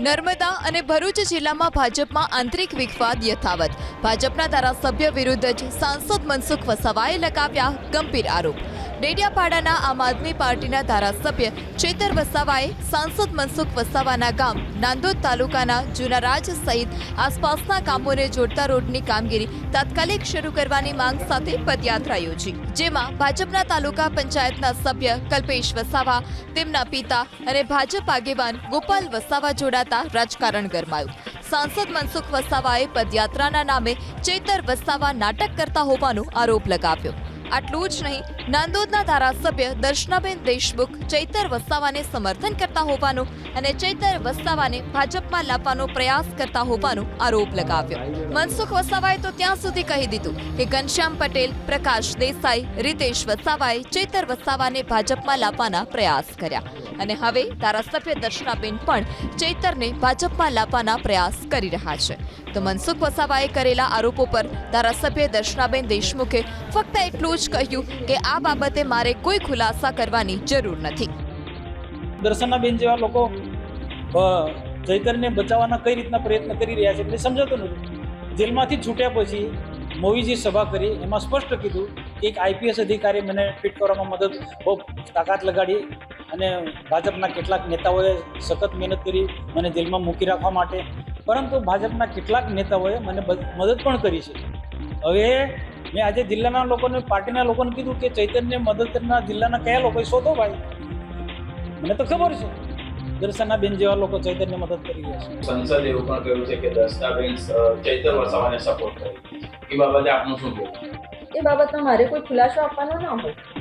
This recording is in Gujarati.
નર્મદા અને ભરૂચ જિલ્લામાં ભાજપમાં આંતરિક વિખવાદ યથાવત. ભાજપના ધારાસભ્ય વિરુદ્ધ જ સાંસદ મનસુખ વસાવાએ લગાવ્યા ગંભીર આરોપ. ડેડિયાપાડાના આમ આદમી પાર્ટીના ધારાસભ્ય ચેતર વસાવાએ સાંસદ મનસુખ વસાવાના ગામ નાંદોદ તાલુકાના જૂના રાજ સહિત આસપાસના ગામોને જોડતા રોડની કામગીરી તાત્કાલિક શરૂ કરવાની માંગ સાથે પદયાત્રા યોજી, જેમાં ભાજપના તાલુકા પંચાયતના સભ્ય કલ્પેશ વસાવા, તેમના પિતા અને ભાજપ આગેવાન ગોપાલ વસાવા જોડાતા રાજકારણ ગરમાયું. સાંસદ મનસુખ વસાવાએ પદયાત્રાના નામે ચેતર વસાવા નાટક કરતા હોવાનો આરોપ લગાવ્યો. આટલું જ નહીં, નાંદોદના ધારાસભ્ય દર્શનાબેન દેશમુખ ચૈતર વસાવાને સમર્થન કરતા હોવાનું અને ચૈતર વસાવાને ભાજપમાં લાવવાનો પ્રયાસ કરતા હોવાનો આરોપ લગાવ્યો. મનસુખ વસાવાએ તો ત્યાં સુધી કહી દીધું કે ઘનશ્યામ પટેલ, પ્રકાશ દેસાઈ, રીતેશ વસાવાએ ચૈતર વસાવાને ભાજપમાં લાવવાના પ્રયાસ કર્યા. અને હવે ધારાસભ્ય દર્શનાબેન પણ ચૈતરને ભાજપમાં લાવવાના પ્રયાસ કરી રહ્યા છે. તો મનસુખ વસાવાએ કરેલા આરોપો પર ધારાસભ્ય દર્શનાબેન દેશમુખે ફક્ત એટલું જ કહ્યું કે આ બાબતે મારે કોઈ ખુલાસા કરવાની જરૂર નથી. દર્શનાબેન જેવા લોકો ચૈતરને બચાવવાના કઈ રીતના પ્રયત્ન કરી રહ્યા છે એટલે સમજાતું નથી. જેલમાંથી છૂટ્યા પછી મોવીજી સભા કરી, એમાં સ્પષ્ટ કીધું કે એક આઈપીએસ અધિકારી મને ફિટ કરવામાં મદદ, બહુ તાકાત લગાડી અને ભાજપના કેટલાક નેતાઓએ સખત મહેનત કરી મને જેલમાં મૂકી રાખવા માટે. પરંતુ ભાજપના કેટલાક નેતાઓએ મને મદદ પણ કરી છે. હવે મેં આજે જિલ્લાના લોકોને પાર્ટીના લોકોને કીધું કે ચૈતન્ય મદદ જિલ્લાના કયા લોકો શોધો ભાઈ? મને તો ખબર છે. દર્શનાબેન જેવા લોકો ચૈતન્ય મદદ કરી રહ્યા છે. સંસદે એવું પણ કહ્યું છે કે દર્શના બેન ચૈતન્ય વસાવાને સપોર્ટ કરે એ બાબતે આપનું શું કહેવું? એ બાબતમાં મારે કોઈ ખુલાસો આપવાનો ના હોય.